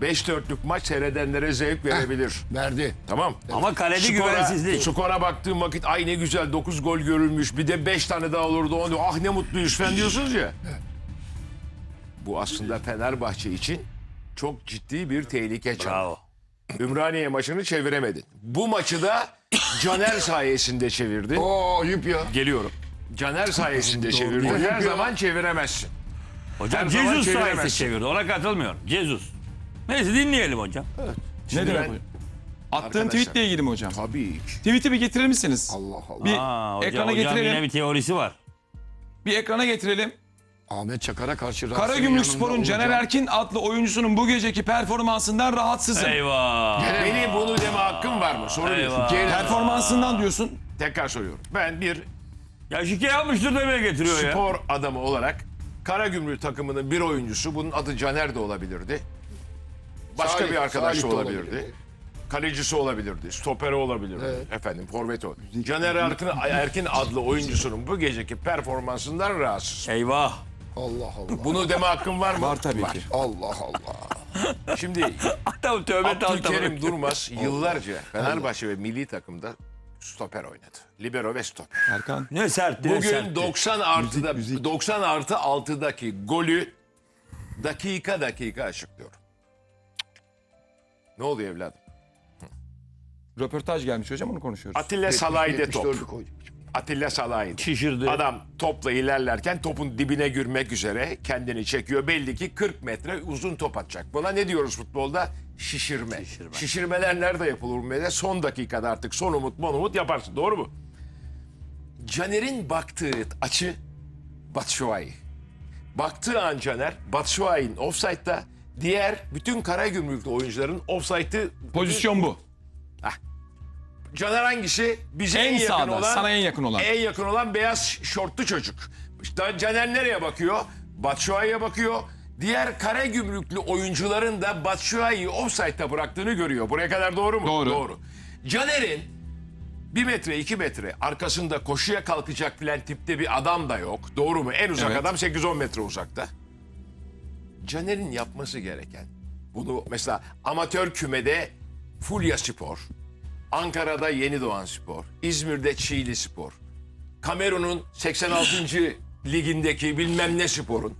5 dörtlük maç seyredenlere zevk verebilir. Verdi. Tamam. Ama kaleci güvensizlik. Skora baktığım vakit ay ne güzel 9 gol görülmüş. Bir de 5 tane daha olurdu. Onu, ah ne mutluyuz falan diyorsunuz ya. Bu aslında Fenerbahçe için çok ciddi bir tehlike çağı. Bravo. Ümraniye maçını çeviremedin. Bu maçı da Caner sayesinde çevirdi. Oo ayıp ya. Geliyorum. Caner sayesinde çevirdi. Her zaman çeviremezsin. Hocam Her zaman Jesus sayesinde çeviremezsin. çevirdi. Ona katılmıyorum. Jesus. Neyse dinleyelim hocam. Şimdi Ne demek ben-? Attığın Arkadaşlar. tweetle ilgili mi hocam? Tabii ki. Tweet'i bir getirir misiniz? Allah Allah. Bir Aa, hocam, ekrana hocam getirelim. yine bir teorisi var. Bir ekrana getirelim. Ahmet Çakar'a karşı Karagümrük Spor'un Caner Erkin adlı oyuncusunun bu geceki performansından rahatsızım. Eyvah. Benim bunu deme hakkım var mı? Soru değil. Eyvah. Performansından diyorsun. Tekrar soruyorum. Ben bir Ya şike yapmıştır demeye getiriyor ya. spor adamı olarak Karagümrük takımının bir oyuncusu, bunun adı Caner de olabilirdi. Başka Salih, bir arkadaş Salih de olabilirdi. olabilirdi. Kalecisi olabilirdi, stoperi olabilirdi. Evet. Efendim, forveti olabilirdi. Caner Erkin, Erkin adlı oyuncusunun bu geceki performansından rahatsız. Eyvah. Allah Allah. Bunu deme hakkım var mı? Var tabii ki. Allah Allah. Şimdi Tamam tövbe Abdülkerim Durmaz yıllarca Fenerbahçe ve milli takımda stoper oynadı. Libero ve stoper. Erkan. Ne sertti ne Bugün sertti. 90 artıda 90 artı 6'daki golü dakika dakika açıklıyorum. Ne oluyor evladım? Röportaj gelmiş hocam onu konuşuyoruz. Atilla Salah'ydı top. 74'lü koydu. Atilla Salah'ydı. Şişirdi. Adam topla ilerlerken topun dibine girmek üzere kendini çekiyor. Belli ki 40 metre uzun top atacak. Buna ne diyoruz futbolda? Şişirme. Şişirme. Şişirmeler nerede yapılır böyle? Son dakikada artık son umut mon umut yaparsın. Doğru mu? Caner'in baktığı açı Batshuayi. Baktığı an Caner Batshuayi'nin offside'da diğer bütün Karagümrüklü oyuncuların offside'ı Pozisyon bu. Caner hangisi? Bize En en, yakın sağda, olan, sana en yakın olan. En yakın olan beyaz şortlu çocuk. İşte Caner nereye bakıyor? Batshuayi'ye bakıyor. Diğer kare gümrüklü oyuncuların da Batshuayi'yi offside'da bıraktığını görüyor. Buraya kadar doğru mu? Doğru. Doğru. Caner'in bir metre iki metre arkasında koşuya kalkacak filan tipte bir adam da yok. Doğru mu? En uzak Evet. adam 8-10 metre uzakta. Caner'in yapması gereken bunu mesela amatör kümede Fulya Spor, Ankara'da Yeni Doğan Spor, İzmir'de Çiğli Spor, Kamerun'un 86. ligindeki bilmem ne sporun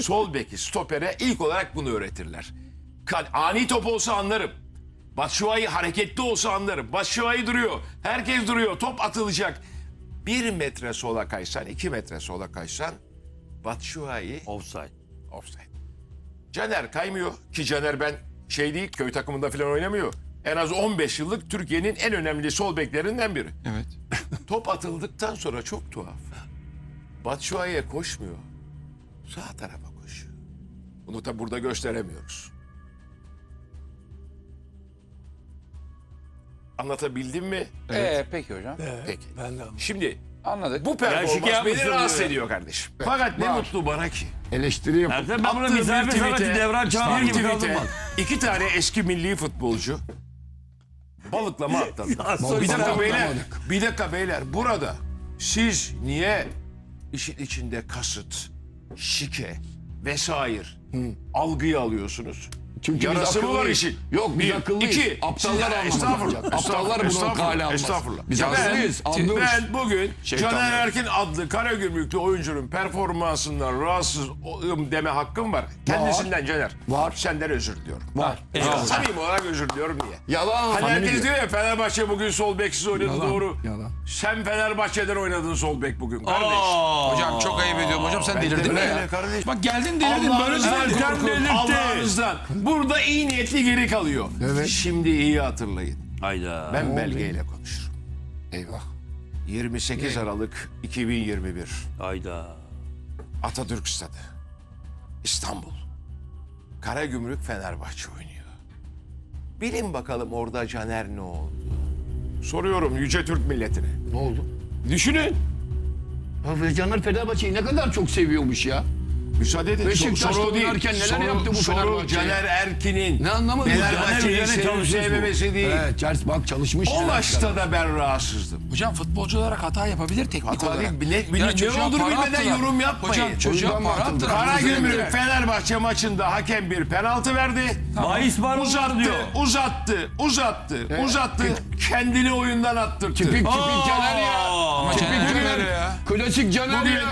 sol beki stopere ilk olarak bunu öğretirler. Ani top olsa anlarım. Batshuayi hareketli olsa anlarım. Batshuayi duruyor. Herkes duruyor. Top atılacak. Bir metre sola kaysan, iki metre sola kaysan Batshuayi Offside. Offside. Caner kaymıyor ki Caner ben şey değil köy takımında falan oynamıyor. En az 15 yıllık Türkiye'nin en önemli sol beklerinden biri. Evet. Top atıldıktan sonra çok tuhaf. Batshuayi'ye koşmuyor. Sağ tarafa koşuyor. Bunu da burada gösteremiyoruz. Anlatabildim mi? Ee, peki hocam. Peki. Şimdi Anladık. bu performans beni rahatsız ediyor kardeşim. Fakat ne var. mutlu bana ki. Eleştiri yap. Ertem ben buna Attığım misafir bir sanatçı tweet'e- devran çağırır bir gibi kaldım tweet'e bak. iki tane eski milli futbolcu balıklama atladı. sonra- bir dakika beyler, bir dakika beyler. Burada siz niye işin içinde kasıt, şike vesaire algıyı alıyorsunuz? Çünkü Yarası mı var işin? Yok biz Bir, akıllıyız. iki. Aptallar Siz-. Estağfurullah. Aptallar bunu kale almaz. Estağfurullah. Biz Ya ben- akıllıyız. Ben bugün Şeytan Caner. Erkin adlı Karagümrüklü oyuncunun performansından rahatsız oluyorum deme hakkım var. Kendisinden Caner. Var. Senden özür diliyorum. Var. Eyvallah. Samimi olarak özür diliyorum diye. Yalan. Hani herkes diyor. ya Fenerbahçe bugün sol beksiz oynadı Yalan, doğru. yalan. Sen Fenerbahçe'den oynadın sol bek bugün kardeş. Aa. Hocam çok ayıp ediyorum hocam sen delirdin mi ya? Bak geldin delirdin böyle Allah'ınızdan söyledi. korkun. Allah'ınızdan. Burada iyi niyetli geri kalıyor. Evet. Şimdi iyi hatırlayın. Hayda. Ben belgeyle konuşurum. Eyvah. 28 Aralık 2021. Hayda. Atatürk Stadı. İstanbul. Karagümrük Fenerbahçe oynuyor. Bilin bakalım orada Caner ne oldu? Soruyorum Yüce Türk milletine. Ne oldu? Düşünün. Ya Caner Fenerbahçe'yi ne kadar çok seviyormuş ya. Müsaade edin. Beşiktaş'ta Soru değil. oynarken neler Soru- yaptı bu soru Fenerbahçe? Caner Erkin'in Ne anlamadım. Fenerbahçe'yi sevip sevmemesi değil. Evet, Chelsea bak çalışmış. O maçta da ben rahatsızdım. Hocam futbolcu olarak hata yapabilir teknik Hata olarak. değil, ne- ne olur bilmeden yorum yapmayın. Hocam çocuğa mı para attılar. Karagümrük Fenerbahçe maçında hakem bir penaltı verdi. Bahis var Uzattı, diyor. uzattı, uzattı, uzattı. Kendini oyundan attırdı. Tipik tipik! Caner ya. Tipik Caner ya. Klasik Caner ya.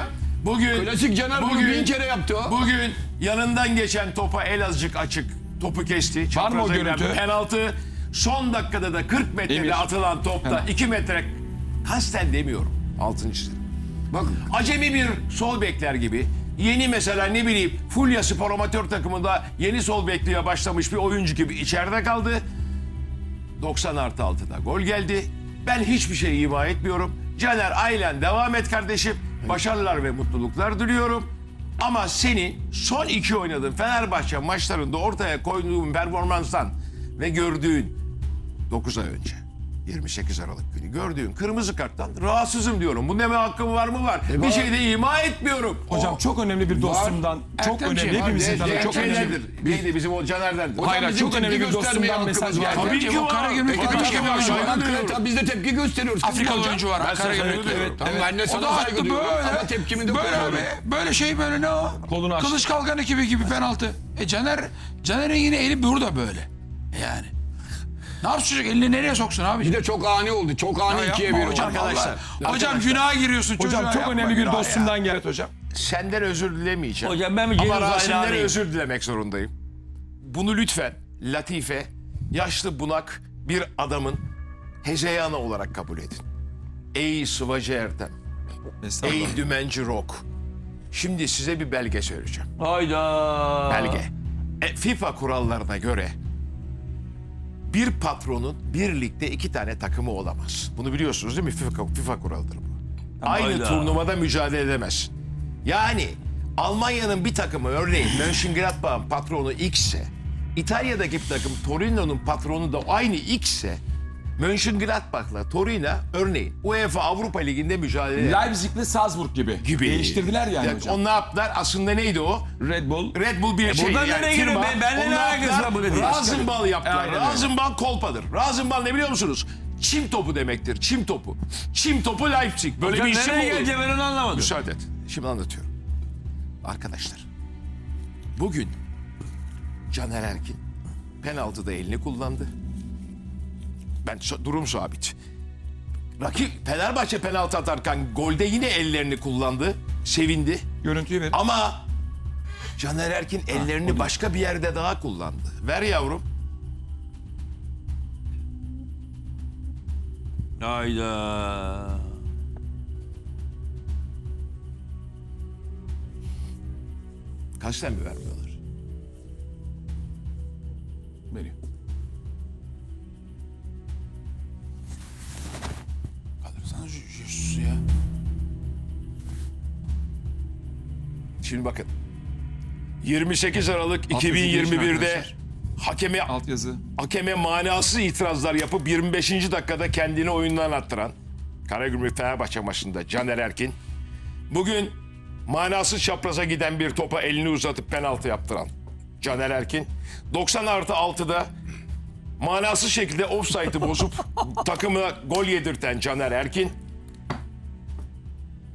Bugün, Klasik Caner bunu bin kere yaptı o. Bugün yanından geçen topa el azıcık açık topu kesti. Var mı o Çapraza görüntü? Penaltı. Son dakikada da 40 metrede Emir. atılan topta Penaltı. 2 metre kasten demiyorum. Altın çizelim. Bak Acemi bir sol bekler gibi yeni mesela ne bileyim Fulya Spor amatör takımında yeni sol bekliğe başlamış bir oyuncu gibi içeride kaldı. 90 artı 6'da gol geldi. Ben hiçbir şey ima etmiyorum. Caner Aylen devam et kardeşim. Başarılar ve mutluluklar diliyorum. Ama senin son iki oynadığın Fenerbahçe maçlarında ortaya koyduğun performanstan ve gördüğün 9 ay önce 28 Aralık günü gördüğün kırmızı karttan rahatsızım diyorum. Bu deme hakkım var mı var? bir var. şey de ima etmiyorum. Hocam çok önemli bir dostumdan, çok Ertemciğim, önemli var. hepimizin tanıdığı çok önemli. Neydi? Bizim o Caner'den? Hayır, bizim çok önemli tepki bir dostumdan mesaj var. geldi. Tabii ki var. Karagümrük şey var. var. Hakikaten biz de tepki gösteriyoruz. Afrikalı oyuncu var. Evet. ben de O sana saygı duyuyorum ama tepkimi de Böyle koyuyorum. Böyle şey böyle ne o? Kılıç kalkan ekibi gibi penaltı. E Caner, Caner'in yine eli burada böyle. Yani. Ne yapsın çocuk? Elini nereye soksun abi? Bir de çok ani oldu. Çok ani Ya ikiye yapma bir oldu. hocam, Arkadaşlar, vallahi. Hocam günaha giriyorsun çocuğa. Hocam çok yapma önemli bir ya. dostumdan geldi hocam. Senden özür dilemeyeceğim. Hocam ben bir Ama Cengiz Rasim'den hayranıyım. özür dilemek zorundayım. Bunu lütfen Latife, yaşlı bunak bir adamın hezeyanı olarak kabul edin. Ey sıvacı Ertem, ey dümenci Rock. Şimdi size bir belge söyleyeceğim. Hayda. Belge. E, FIFA kurallarına göre bir patronun bir ligde iki tane takımı olamaz. Bunu biliyorsunuz değil mi? FIFA, FIFA kuralıdır bu. Aynı hayda. turnuvada mücadele edemez. Yani Almanya'nın bir takımı örneğin Mönchengladbach'ın patronu X ise İtalya'daki bir takım Torino'nun patronu da aynı X ise Mönchengladbach'la Torino örneğin UEFA Avrupa Ligi'nde mücadele. Leipzig'le Salzburg gibi. gibi. Değiştirdiler yani hocam. On ne yaptılar? Aslında neydi o? Red Bull. Red Bull bir şey. buradan nereye giriyor? Ben- benle ne alakası var bu dediğin? Razenball yaptılar. Aynen. Razenball kolpadır. Razenball ne biliyor musunuz? Çim topu demektir. Çim topu. Çim topu Leipzig. Böyle Hocam bir isim nereye geleceğim ben onu anlamadım. Müsaade et. Şimdi anlatıyorum. Arkadaşlar. Bugün Caner Erkin penaltıda elini kullandı. Ben durum sabit. Rakip Fenerbahçe penaltı atarken golde yine ellerini kullandı. Sevindi. Görüntüyü verin. Ama Caner Erkin ellerini başka bir yerde daha kullandı. Ver yavrum. Hayda. Kasten mi vermiyorlar? Jesus ya. Şimdi bakın. 28 Aralık Alt yazı geçin 2021'de arkadaşlar. hakeme Alt yazı. hakeme manasız itirazlar yapıp 25. dakikada kendini oyundan attıran Karagümrük Fenerbahçe maçında Caner Erkin bugün manasız çapraza giden bir topa elini uzatıp penaltı yaptıran Caner Erkin 90 artı 6'da manasız şekilde offside'ı bozup takımına gol yedirten Caner Erkin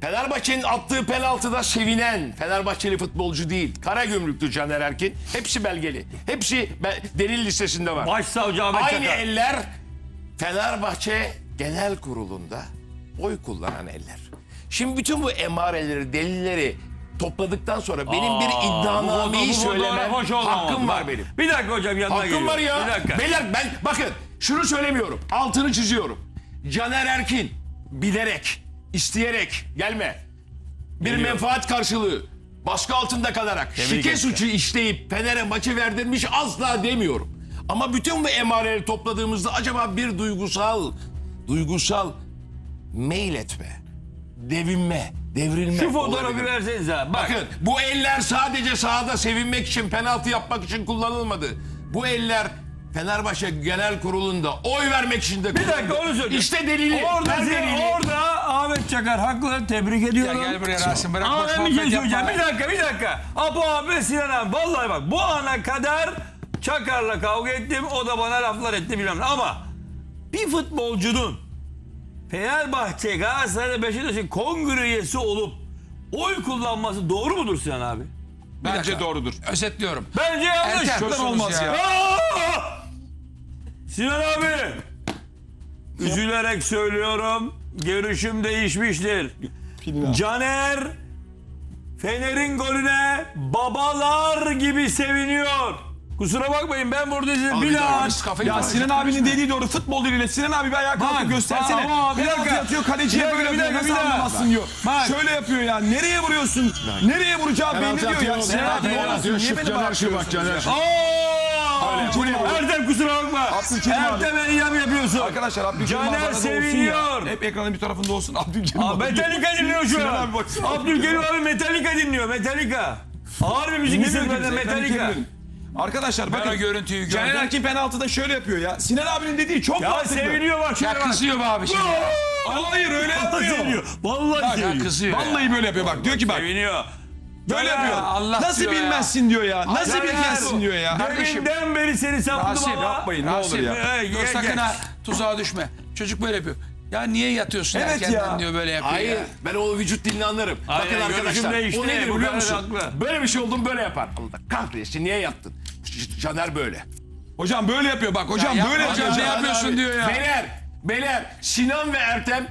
Fenerbahçe'nin attığı penaltıda sevinen Fenerbahçeli futbolcu değil. Karagümrüklü Caner Erkin. Hepsi belgeli. Hepsi be- delil listesinde var. Başsavcı Ahmet Aynı Çakar. eller Fenerbahçe Genel Kurulu'nda oy kullanan eller. Şimdi bütün bu emareleri, delilleri topladıktan sonra benim bir Aa, iddianameyi bu bu konuda söyleme hoş olmaz. hakkım var benim. Bir dakika hocam yanına Hakkım geliyorum. var ya. Bir dakika. Beyler ben bakın şunu söylemiyorum. Altını çiziyorum. Caner Erkin bilerek, isteyerek gelme. Bir Geliyor. menfaat karşılığı baskı altında kalarak Tebrik şike ederim. suçu işleyip Fener'e maçı verdirmiş asla demiyorum. Ama bütün bu emareleri topladığımızda acaba bir duygusal, duygusal mail etme, devinme, devrilme Şu fotoğrafı olabilir. versenize. Bak. Bakın bu eller sadece sahada sevinmek için, penaltı yapmak için kullanılmadı. Bu eller Fenerbahçe Genel Kurulu'nda oy vermek için de Bir dakika onu söyleyeyim. İşte delili. Orada, Ver delili. orada Ahmet Çakar haklı. Tebrik Ya ediyorum. gel buraya Rasim bırak Ama boş ben bir şey muhabbet söyleyeceğim. yapma. Bir dakika bir dakika. Apo abi Sinan abi. Vallahi bak bu ana kadar Çakar'la kavga ettim. O da bana laflar etti bilmem ne. Ama bir futbolcunun Fenerbahçe, Galatasaray, Beşiktaş'ın kongre üyesi olup oy kullanması doğru mudur Sinan abi? Bence doğrudur. Özetliyorum. Bence yanlış. Erken diyorsunuz olmaz ya. Aa! Sinan abi. Üzülerek söylüyorum. Görüşüm değişmiştir. Caner Fener'in golüne babalar gibi seviniyor. Kusura bakmayın ben burada size bir daha Ya. Sinan abinin dediği doğru futbol diliyle Sinan abi bir ayağa kalkıp Bak, göstersene. ama bir dakika. atıyor kaleciye böyle bir yapıyor. dakika, Nasıl anlamazsın diyor. Bak. Şöyle yapıyor ya. Nereye vuruyorsun? Nereye vuracağı belli diyor ya. Sinan abi ne? Niye beni bağırtıyorsunuz ya? Aa! Abi. Ertem kusura bakma. Abdülkerim abi. Ertem eyyam yapıyorsun. Arkadaşlar Abdülkerim Caner arada olsun seviniyor. ya. Hep ekranın bir tarafında olsun. Abdülkerim Aa, abi. Metallica dinliyor şu Sinan an. abi baksana. Abdülkerim abi Metallica dinliyor. Metallica. Ağır bir müzik Dinlemiyor isimlerden kimse, ekranı Metallica. kirledim. Arkadaşlar Ben bakın. o görüntüyü Caner gördüm. Erkin penaltıda şöyle yapıyor ya. Sinan abinin dediği çok Ya mantıklı. seviniyor bak şöyle Ya bak. kızıyor be abi şimdi. Hayır öyle Vallahi yapmıyor. seviniyor. Vallahi Ya seviniyor. kızıyor. ya. Vallahi böyle yapıyor bak. Diyor ki bak. Seviniyor. Böyle Ya, yapıyor. Allah Nasıl diyor ya. bilmezsin diyor ya. Nasıl Caner, bilmezsin diyor ya. Deminden beri seni Rasim, ama. yapmayın, ne olur ya. Hey, Dur sakın ha tuzağa düşme. Çocuk böyle yapıyor. Ya niye yatıyorsun Evet erkenden ya. diyor böyle yapıyor Hayır ya. ben o vücut dilini anlarım. Aynen, Bakın arkadaşlar değişti, o nedir biliyor musun? haklı. Böyle bir şey oldu mu böyle yapar. Allah kahretsin niye yaptın? Ç- Caner böyle. Hocam böyle yapıyor bak. Hocam Ya böyle yapıyor. hocam, ne yapıyorsun diyor ya. Beyler, beyler Sinan ve Ertem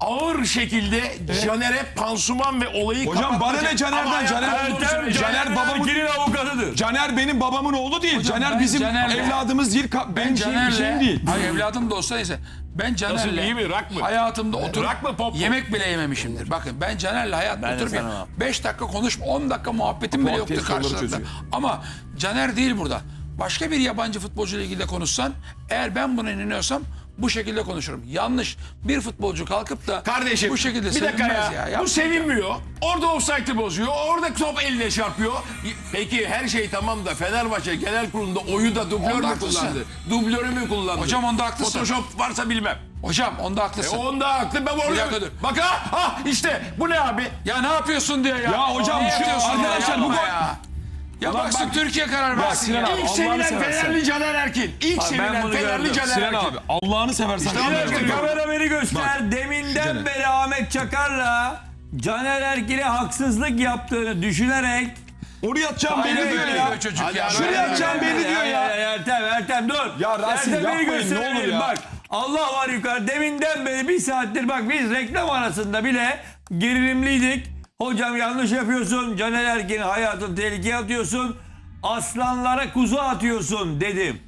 ağır şekilde Caner'e pansuman ve olayı Hocam bana kapatacak. ne Caner'den? Ama Caner- olduğunu Ertem söyleyecek. Caner Caner babamın- babamın avukatıdır. Caner benim babamın oğlu değil. Caner ben bizim Caner'le- evladımız değil. Ka- benim şeyim, bir şeyim değil. Hayır evladım da olsa neyse. Ben Caner'le iyi mi, rak mı? hayatımda oturup Rak mı, pop mu? yemek bile yememişimdir. Bakın ben Caner'le hayatta Ben de oturup sanmam. 5 dakika konuşma 10 dakika muhabbetim bile yoktu test soruları karşılıklı. çözüyor. Ama Caner değil burada. Başka bir yabancı futbolcuyla ilgili de konuşsan eğer ben buna inanıyorsam bu şekilde konuşurum. Yanlış. Bir futbolcu kalkıp da Kardeşim bu şekilde bir dakika sevinmez ya. ya. Bu sevinmiyor. Orada offside'ı bozuyor. Orada top eline çarpıyor. Peki her şey tamam da Fenerbahçe genel kurulunda oyu da dublör Onda mü haklısın. kullandı? Dublörü mü kullandı? Hocam onda haklısın. Photoshop varsa bilmem. Hocam onda E haklısın. onda haklı. Ben orada... Bak ha, ha işte bu ne abi? Ya ne yapıyorsun diyor ya. Ya hocam Ne şu- yapıyorsun ya? arkadaşlar bu Yapma gol- ya. Ya baksın Türkiye karar versin ya. İlk sevilen. Fenerli Caner Erkin. İlk ben sevilen Fenerli. Caner Erkin. abi Allah'ını seversen. İşte Bir kamera beni göster. Deminden beri Ahmet Çakar'la Caner Erkin'e haksızlık yaptığını düşünerek Oraya atacağım belli diyor ya. çocuk ya. Şuraya atacağım belli diyor ya. Ertem Ertem dur. Ya Rasim, Ertem yapmayın, ne olur ya. Bak Allah var yukarı. Deminden beri bir saattir bak biz reklam arasında bile gerilimliydik. Hocam yanlış yapıyorsun. Caner Erkin'in hayatını tehlikeye atıyorsun. Aslanlara kuzu atıyorsun dedim.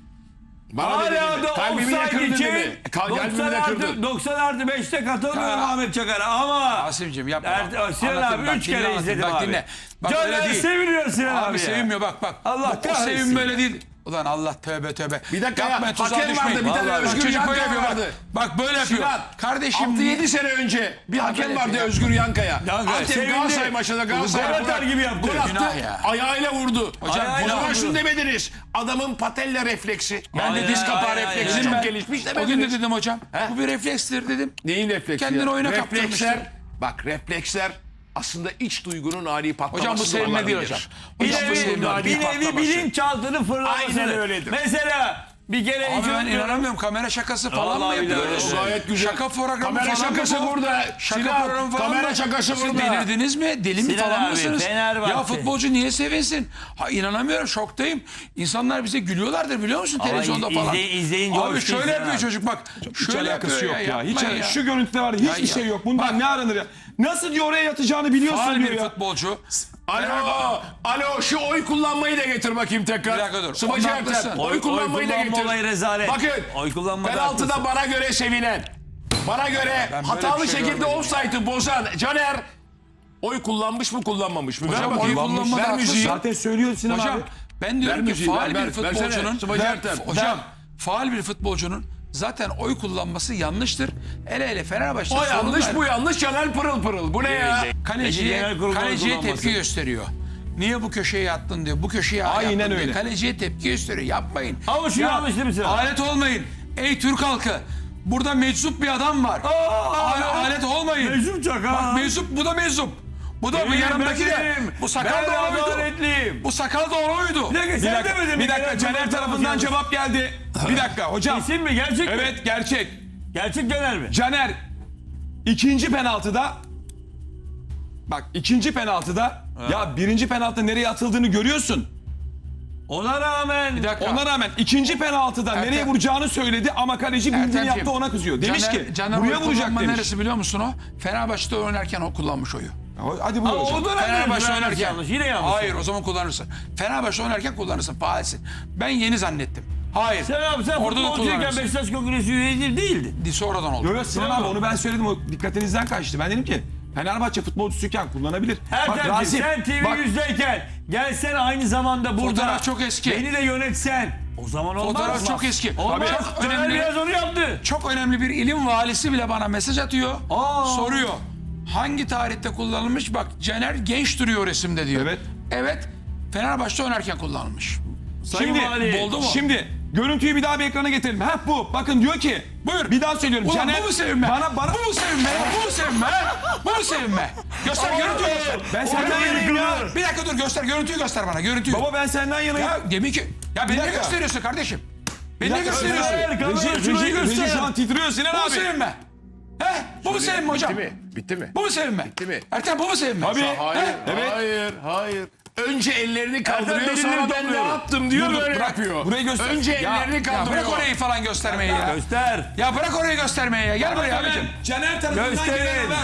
Bana Hala dedi? da offside için dedi. Kal- 90 Kalbimi de artı, kırdın. 90 artı 5'te katılmıyorum Ya. Ahmet Çakar'a ama Rasim'cim yapma. Er-. Sinan Anlatayım, abi bak, 3 dinle kere anlatayım, izledim bak, abi. dinle. Bak öyle Caner seviniyor Sinan abi, Abi sevinmiyor bak bak. Allah Bu- o kahretsin. sevim böyle değil. Ulan Allah tövbe tövbe. Bir dakika ya, Yapmayın, tuzağa hakem düşmeyin. vardı, bir tane Vallahi Özgür çocuk böyle Yankaya yapıyor bak. vardı. Bak böyle yapıyor. Sinan, Kardeşim 6-7 sene önce bir hakem vardı. Özgür Yankaya. Yankaya, Antep sevindi. Galatasaray maçında Galatasaray Gol atar gibi yaptı. Gol attı. Ya. Ayağıyla vurdu. Hocam, o günah zaman vurdu. şunu demediniz. Adamın patella refleksi. Ben de Aynen, diz kapağı aynen, refleksi aynen. çok gelişmiş o gün de demediniz. dedim hocam. Bu bir reflekstir dedim. Neyin refleksi Kendini ya? oyuna Refleksler, kaptırmıştır. bak refleksler aslında iç duygunun ani patlaması Hocam bu sevme değil hocam. Bir Hocam bu nevi, sevme bir nevi bilinçaltını fırlaması. Aynen öyledir. Mesela bir kere Abi hiç ben inanamıyorum kamera şakası falan mı. O gayet güzel. Şaka programı Kamera falan mı şakası bu? burada. Şaka Sinan, programı falan kamera mı? şakası Siz burada. delirdiniz mi? Deli mi Sinan falan abi, mısınız? Fenerbahçe. Ya futbolcu niye sevinsin? Ha inanamıyorum şoktayım. İnsanlar bize gülüyorlardır biliyor musun Ama televizyonda falan. izley- izleyince Abi şöyle değil yapıyor çocuk bak. Hiç Şöyle alakası yapıyor yok ya. Hiç yapmayın al- Şu görüntüde var Ya, hiçbir ya. şey yok. Bundan ne aranır ya? Nasıl diyor oraya yatacağını biliyorsun Faal diyor bir ya. futbolcu. Alo, alo şu oy kullanmayı da getir bakayım tekrar. Bir dakika dur. Sıvacı Onda Ertem, haklısın. Oy, Oy- kullanmayı oy da kullanma getir. olayı rezalet. Bakın, Oy kullanmada penaltıda haklısın. bana göre sevinen, bana göre böyle hatalı bir şey şekilde görmedim. offside'ı bozan Caner oy kullanmış mı kullanmamış mı? Hocam, ver oy bakayım. kullanmada ver haklısın. müziği. Zaten söylüyor Sinan Hocam abi. ben diyorum Ver ki müziği, faal ver, bir ver. Versene, futbolcunun Sıvacı Ver, Ertem. hocam faal bir futbolcunun zaten oy kullanması yanlıştır. Hele hele Fenerbahçe O yanlış bu yanlış Caner pırıl pırıl. Bu ne ya? Kaleciye, kaleciye tepki gösteriyor. Niye bu köşeye attın diyor. Bu köşeye Aynen diyor. öyle. Kaleciye tepki gösteriyor. Yapmayın. Ama şu yanlış değil mi Sinan? Alet olmayın. Ey Türk halkı. Burada meczup bir adam var. Ale- alet olmayın. Meczup Çakar. Bak meczup bu da meczup. Bu da bu yanımdaki de. Bu sakal Ben da adaletliyim. Bu sakal da oydu. Bir dakika Bir dakika, demedin bir dakika Caner tarafından konuşuyoruz. cevap geldi. Bir dakika hocam. İsim mi? Gerçek mi? Evet gerçek. Gerçek Caner mi? Caner ikinci penaltıda bak ikinci penaltıda ya birinci penaltıda nereye atıldığını görüyorsun. Ona rağmen. Ona rağmen ikinci penaltıda Ertem- nereye vuracağını söyledi ama kaleci bildiğini yaptı ona kızıyor. Demiş Caner- ki Caner buraya vuracak demiş. neresi biliyor musun o? Fenerbahçe'de oynarken o kullanmış oyu. Hadi buyur Aa, hocam. o Fenerbahçe yanlış, oynarken. yanlış. Yine yanlış. Hayır o zaman kullanırsın. Fenerbahçe oynarken kullanırsın. Faalsin. Ben yeni zannettim. Hayır. Sen abi sen Orada da futbolcuyken kullanırsın. Beşiktaş Kongresi üyesi değildi. Sonradan oldu. Yok yok Sinan abi onu ben söyledim o dikkatinizden kaçtı. Ben dedim ki Fenerbahçe futbolcusuyken kullanabilir. Ertem'ciğim sen TV bak, yüzdeyken gelsen aynı zamanda burada. Fotoğraf çok eski. Beni de yönetsen. O zaman olmaz. Fotoğraf çok eski. Olmaz. Tabii. Çok önemli. biraz onu yaptı. Çok önemli bir ilim valisi bile bana mesaj atıyor. Aa. Soruyor. Hangi tarihte kullanılmış? Bak Caner genç duruyor resimde diyor. Evet. Evet. Fenerbahçe oynarken kullanılmış. Şimdi Vali. Oldu mu? Şimdi görüntüyü bir daha bir ekrana getirelim. Ha bu. Bakın diyor ki. Buyur. Bir daha söylüyorum. Ulan Caner, bu mu sevinme? Bana bana Bu mu sevinme? Bu mu sevinme? Bu mu sevinme? Göster görüntüyü göster. ben senden yanayım ya. Bir dakika dur göster görüntüyü göster bana görüntüyü. Baba ben senden yanayım. Ya demin ki ya beni ne gösteriyorsun kardeşim? Beni ne gösteriyorsun? Reji, reji, reji göster. şu an titriyor Sinan Bu mu abi. sevinme? He? Bu mu sevinme hocam? Bitti mi? Bitti mi? Bu mu sevinme? Bitti mi? Ertem bu mu sevinme? Tabii. Hayır, Evet. hayır, hayır. Önce ellerini kaldırıyor sonra ben ne yaptım diyor Dur, böyle bırak. yapıyor. Burayı göster. Önce Ya, ellerini Ya kaldırıyor. bırak orayı falan göstermeyi ya. Göster. Ya bırak orayı göstermeyi ya. Gel buraya abicim. Caner tarafından Gösterin. gelen haber.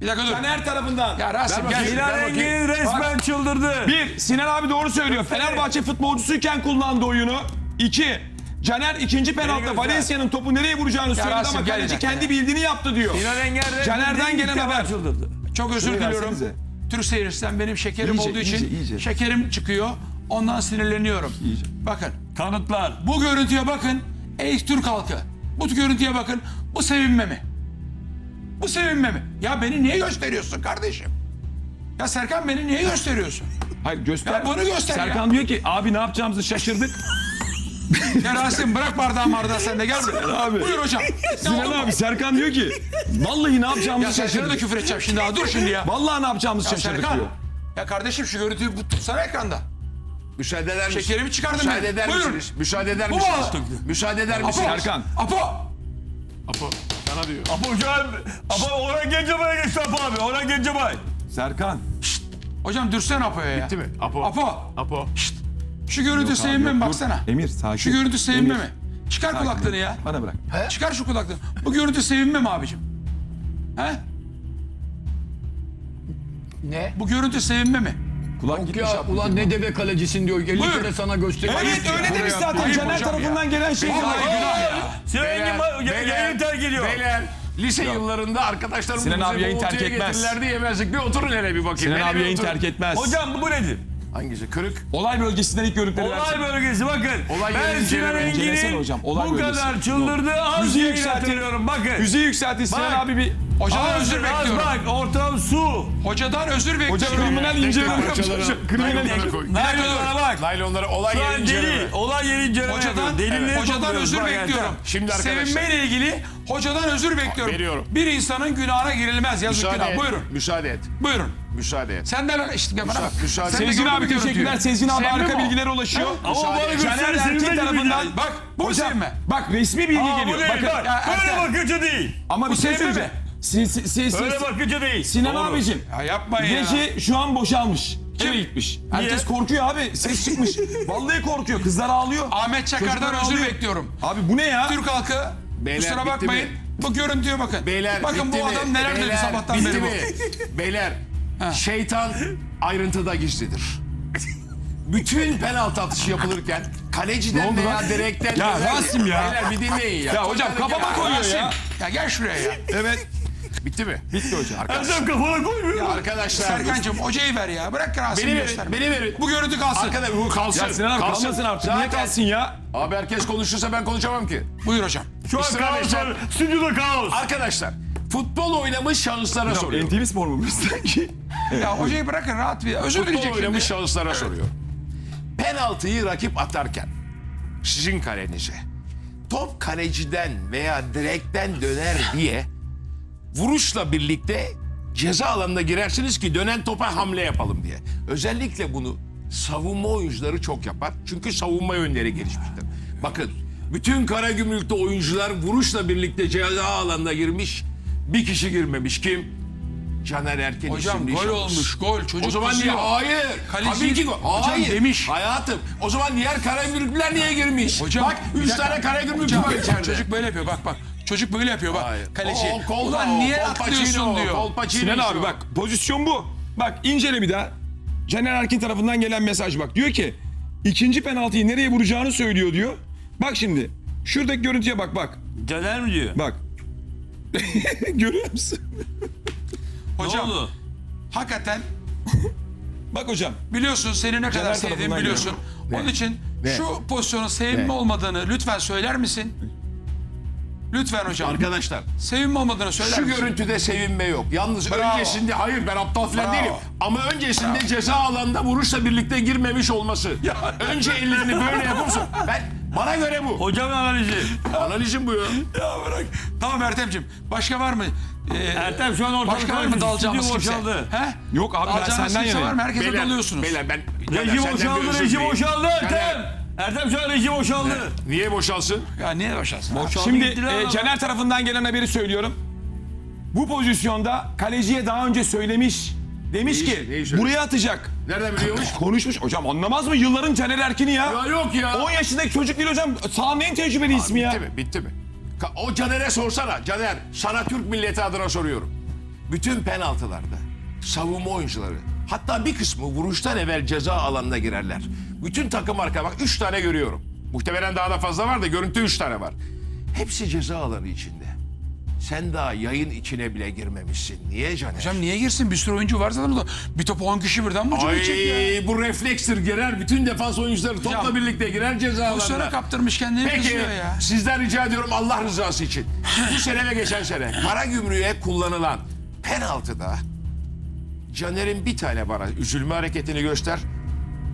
Bir dakika dur. Caner tarafından. Ya Rasim gel. Sinan. Engin resmen çıldırdı. Bir, Sinan abi doğru söylüyor. Fenerbahçe futbolcusuyken kullandı oyunu. İki, Caner ikinci penaltıda. Valencia'nın topu nereye vuracağını söyledi Rasim, ama kaleci kendi ya. bildiğini yaptı diyor. Sinan Engin resmen Caner'den gelen haber. çıldırdı. Çok özür Şurayı diliyorum. versenize. Türk seyircisinden benim şekerim İyice, olduğu iyice, için iyice. şekerim çıkıyor. Ondan sinirleniyorum. İyice. Bakın Kanıtlar. bu görüntüye bakın. Ey Türk halkı. Bu görüntüye bakın. Bu sevinme mi? Bu sevinme mi? Ya beni niye gösteriyorsun kardeşim? Ya Serkan beni niye gösteriyorsun? Hayır göster. Ya bunu göster ya. Serkan diyor ki abi ne yapacağımızı şaşırdık. Ya Rasim bırak bardağı bardağı sen de gel buraya. Abi. Buyur hocam. Sinan abi Serkan diyor ki vallahi ne yapacağımızı Ya Serkan'a da şaşırdık. küfür edeceğim şimdi ha. Dur şimdi ya. Vallahi ne yapacağımızı Ya şaşırdık Serkan. diyor. Ya kardeşim şu görüntüyü bu- tutsana ekranda. Müsaade eder misiniz? Şekerimi çıkardım Müsaade ben. eder Buyurun. misiniz? Müsaade eder Bu misiniz? mu? Müsaade eder Apo. misiniz? Serkan. Apo. Apo an Apo Orhan Gencebay'a geçti Apo abi. Orhan Gencebay. Serkan. Hocam dürsene Apo'ya ya. Bitti mi? Apo. Apo. Apo. Şu görüntü sevinme mi baksana. Emir sakin. Şu görüntü sevinme Emir, mi? Çıkar sakin. kulaklığını ya. Bana bırak. Çıkar şu kulaklığını. Bu görüntü sevinme mi abicim? He? Ne? Bu görüntü sevinme mi? Kulak gitmiş. Ya ulan ne deve kalecisin diyor. 50 Buyur. kere sana gösteriyor. Evet öyle demiş zaten. Caner tarafından ya. gelen şey. Vallahi günah ya. Sinan Engin ma- ya- yayını terk ediyor. Beyler, lise yıllarında arkadaşlarım Sinan bize abi yayın terk etmez. getirirlerdi yemezdik. Bir oturun hele bir bakayım. Sinan Hele abi yayın terk etmez. Hocam bu nedir? Hangisi? Kırık. Olay bölgesinden ilk görüntüleri Olay versin. bölgesi bakın. Olay ben yeri Sinan Engin'in hocam, olay bu bölgesi. kadar çıldırdığı az Müziği yayın yükseltin. hatırlıyorum bakın. Müziği yükseltin Sinan Bak. abi bir... Hocadan özür az bekliyorum. bak ortam su. Hocadan özür bekliyorum. kriminal inceleme. Kriminal koy. Naylonlara bak. Naylonlara olay Şu yeri an inceleme. deli. Olay yeri inceleme Hocadan, yapıyor. Delilleri hocadan topluyoruz. özür Bak bekliyorum. Ertem. Şimdi arkadaşlar- Sevinmeyle ilgili hocadan özür bekliyorum. Veriyorum. Bir insanın günahına girilmez. Yazık Müsaade günah. et. Buyurun. Müsaade et. Buyurun. Müsaade et. Sen de lan işte bana bak. müsaade- Sen de Sezgin abi teşekkürler. Sezgin abi Sevme harika mi o? bilgilere ulaşıyor. Ama bana Caner gösterisi Erkin bilmedi tarafından... Bak bu Hocam sevme. bak resmi bilgi Aa, bu geliyor. değil Bakın bak. Ya Böyle Ertem. değil. ama bir Bu şey sevme söyleyeceğim. Si, si, si, si- Öyle bakıcı değil. Sinan Doğru. abicim. Ya yapmayın ya. Reji şu an boşalmış. Eve gitmiş. Herkes korkuyor abi. Ses çıkmış. Vallahi korkuyor. Kızlar ağlıyor. Ahmet Çakar'dan Çocuklar özür ağlıyor. bekliyorum. Abi bu ne ya? Türk halkı Beyler, kusura bitti bakmayın. mi? Bu görüntüye bakın. Beyler bakın bitti bu mi? adam neler dedi Beyler, sabahtan bitti beri bu. mi? Beyler şeytan ayrıntıda gizlidir. Bütün penaltı atışı yapılırken kaleciden veya direkten Ya Rasim ya. Beyler bir dinleyin ya. Ya hocam kafama koyuyor ya. Ya gel şuraya ya. Evet. Bitti mi? Bitti hocam. Ertem kafana koymuyor. Arkadaşlar. Serkan'cığım hocayı ver ya. Bırak Rasim'i Beni verin, beni verin. Bu görüntü kalsın. Arkadaş bu kalsın. Ya Sinan abi kalmasın artık. Niye Zaten- kalsın ya? Abi herkes konuşursa ben konuşamam ki. Buyur hocam. Şu an Sıra kaos var. Stüdyoda kaos. Arkadaşlar futbol oynamış şahıslara soruyorum. NTV Spor mu sanki? Ya hocayı bırakın rahat bir. Özür Futbol dileyecek şimdi. oynamış şahıslara soruyorum. Penaltıyı rakip atarken sizin kalenize top kaleciden veya direkten döner diye vuruşla birlikte ceza alanına girersiniz ki dönen topa hamle yapalım diye. Özellikle bunu savunma oyuncuları çok yapar. Çünkü savunma yönleri gelişmiştir. Bakın bütün Karagümrük'te oyuncular vuruşla birlikte ceza alanına girmiş. Bir kişi girmemiş. Kim? Caner Erken Hocam gol şahıs. olmuş gol. Çocuk O zaman niye? Hayır. Kaleci- Tabii ki gol. Hocam Hayır. demiş. Hayatım. O zaman diğer Karagümrükler niye girmiş? Hocam, Bak üç tane Karagümrük Hocam, var içeride. Çocuk böyle yapıyor bak bak. Çocuk böyle yapıyor bak. Hayır. Kaleci. O, Kolpa, Ulan o, niye Kolpaçino, atlıyorsun diyor. Kolpaçino Sinan işte abi o. bak pozisyon bu. Bak incele bir daha. Caner Erkin tarafından gelen mesaj bak. Diyor ki ikinci penaltıyı nereye vuracağını söylüyor diyor. Bak şimdi şuradaki görüntüye bak bak. Caner mi diyor? Bak. Görüyor musun? Hocam Ne oldu? hakikaten Bak hocam. biliyorsun seni ne kadar Caner sevdiğimi tarafından biliyorsun. Onun için Ne? şu pozisyonun sevimli Ne? olmadığını lütfen söyler misin? Lütfen hocam. Arkadaşlar Sevimli olmadığını söyler şu misin? görüntüde sevinme yok. Yalnız Bravo. öncesinde hayır ben aptal falan Bravo. değilim. Ama öncesinde ceza alanında vuruşla birlikte girmemiş olması. Önce ellerini böyle yapırsın. Ben bana göre bu. Hocamın analizi. Analizim bu ya. Ya bırak. Tamam Ertem'ciğim. Başka var mı? Ee, Ertem şu an ortalık Başka var mı dalacağımız kimse? boşaldı. He? Yok abi, ben Dalacağımız senden kimse yanayım. var mı? Herkese Beyler, dalıyorsunuz. beyler ben Reji Caner, senden bir boşaldı, özür reji dileyeyim. boşaldı Ertem. Ertem şu an reji boşaldı. Niye boşalsın? Ya niye boşalsın? Boşaldı Şimdi gittiler e, ama. Caner tarafından gelen haberi söylüyorum. Bu pozisyonda kaleciye daha önce söylemiş. Demiş Neyi- ki neyi söylemiş? buraya atacak. Nereden biliyormuş? Konuşmuş. Hocam anlamaz mı yılların Caner Erkin'i ya? Ya yok ya. 10 yaşındaki çocuk değil hocam. Sahanın en tecrübeli ismi ya. Bitti mi? Bitti mi? Ka- O Caner'e sorsana. Caner sana Türk milleti adına soruyorum. Bütün penaltılarda savunma oyuncuları hatta bir kısmı vuruştan evvel ceza alanına girerler. Bütün takım arka bak 3 tane görüyorum. Muhtemelen daha da fazla var da görüntü 3 tane var. Hepsi ceza alanı içinde. Sen daha yayın içine bile girmemişsin. Niye Caner? Hocam niye girsin? Bir sürü oyuncu var zaten orada. Bir topu 10 kişi birden mi ya? Ay bu reflekstir girer. Bütün defans oyuncuları topla Hocam, birlikte girer ceza alanına. kaptırmış kendini Peki ya. sizden rica ediyorum Allah rızası için. Bu sene ve geçen sene Karagümrük'e kullanılan penaltıda Caner'in bir tane bana üzülme hareketini göster.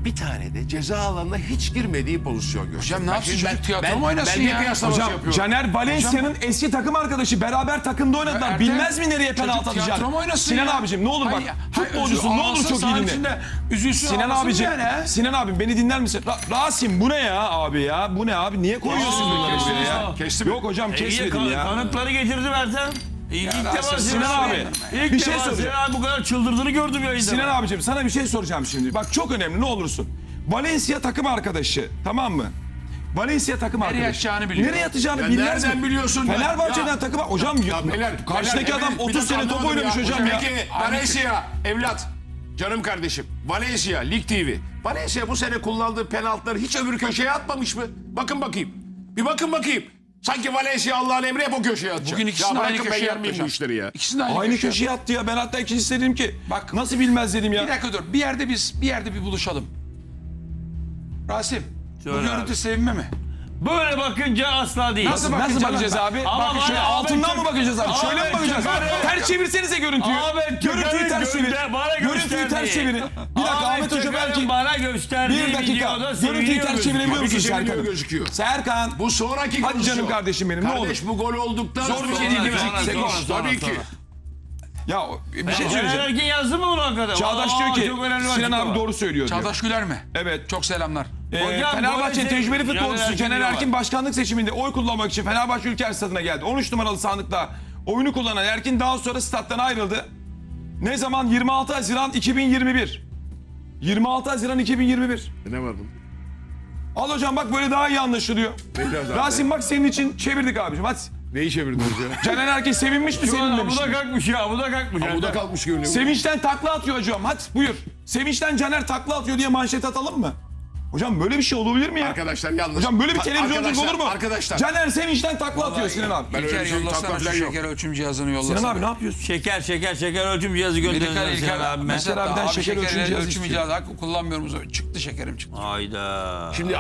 Bir tane de ceza alanına hiç girmediği pozisyon göster. Hocam ne yapsın çocuk tiyatro mu oynasın belge ya? kıyaslaması Hocam yapıyorum. Caner Valencia'nın eski takım arkadaşı beraber takımda oynadılar. Ertem, Bilmez mi nereye penaltı tiyatro atacağını? mu oynasın Sinan ya? abicim ne olur bak. Hayır, hayır, Futbolcusun ne olur ağlasın, çok iyi sahanın dinle. içinde Üzülsün Sinan ağlasın abicim, yani, he? Sinan abim beni dinler misin? Ra- Rasim bu ne ya abi ya? Bu ne abi? Niye koyuyorsun bunları böyle ya? Kesti mi? Yok hocam kesmedim ya. Kanıtları getirdim Ertem. İlk, ilk defa Sinan abi. İlk bir şey defa soracağım. Sinan abi bu kadar çıldırdığını gördüm yayında. Sinan abicim sana bir şey soracağım şimdi. Bak çok önemli ne olursun. Valencia takım arkadaşı tamam mı? Valencia takım Nereye arkadaşı. atacağını biliyor. Nereye atacağını Ya bilmez nereden mi? biliyorsun ya? Fenerbahçe'den Ya- takım hocam Ya beyler, karşıdaki beyler, adam evet, bir 30 dakika sene top anlamadım oynamış hocam ya. Peki Valencia evlat canım kardeşim Valencia Lig TV Valencia bu sene kullandığı penaltıları hiç öbür köşeye atmamış mı? Bakın bakayım. Bir bakın bakayım. Sanki Valencia Allah'ın emri hep o köşeye atacak. Bugün ikisini ya de aynı bırakın ben köşeye yermeyeyim bu işleri ya. İkisini de aynı, Aynı köşeye. köşeye attı ya. Ben hatta ikincisi dedim ki Bak- nasıl bilmez dedim ya. Bir dakika dur. Bir yerde biz bir yerde bir buluşalım. Rasim. bu Söyle görüntü abi. sevme mi? Böyle bakınca asla değil. Nasıl Nasıl bakacağız abi? Ama Bak şöyle Ahmet altından mı bakacağız abi? Şöyle mi bakacağız? Ters çevirsenize görüntüyü. Ahmet Görüntüyü ters çevirin. Görüntüyü ters çevirin. Bir dakika Ahmet Hoca belki bana gösterdiği bir dakika. Görüntüyü ters çevirebiliyor musun Serkan? gözüküyor. Serkan. Bu sonraki Hadi canım kardeşim benim, ne Kardeş bu gol olduktan Zor bir şey sonra- değil değil mi? Sonra, sonra, sonra, Tabii ki. Ya bir şey Caner söyleyeceğim. Erkin yazdı mı bunu hakikaten? Çağdaş Aa, diyor ki çok önemli bir Sinan açıklama. abi doğru söylüyor diyor. Çağdaş Güler mi? Evet. Çok selamlar. Ee, Hocam, Fenerbahçe'nin böyle tecrübeli futbolcusu Caner Erkin Caner diyorlar. Erkin başkanlık seçiminde oy kullanmak için Fenerbahçe Ülker Stadı'na geldi. 13 numaralı sandıkla oyunu kullanan Erkin daha sonra stat'tan ayrıldı. Ne zaman? 26 Haziran 2021. 26 Haziran 2021. Ne vardı? Al hocam bak böyle daha iyi anlaşılıyor. Rasim bak senin için çevirdik abicim hadi. Neyi çevirdiniz ya? Caner Erkin sevinmiş mi sevinmemiş Bu da mi? kalkmış ya, bu da kalkmış. Bu da kalkmış görünüyor. Sevinçten takla atıyor hocam hadi buyur. Sevinçten Caner takla atıyor diye manşet atalım mı? Hocam böyle bir şey olabilir mi ya? Arkadaşlar yalnız. Hocam böyle bir televizyonculuk arkadaşlar, olur mu? Arkadaşlar. Caner sevinçten takla atıyor Sinan abi. Ben öyle İlker bir şey yollasana takla şu falan yok. şeker ölçüm cihazını yollasana. Sinan abi ne yapıyorsun? Şeker, şeker, şeker ölçüm cihazı Medikal gönderin İlker Sinan abime. mesela abiden abi şeker şeker ölçüm cihazı ölçüm istiyor. cihazı. Hak- Kullanmıyorum. Çıktı şekerim çıktı. Hayda. Şimdi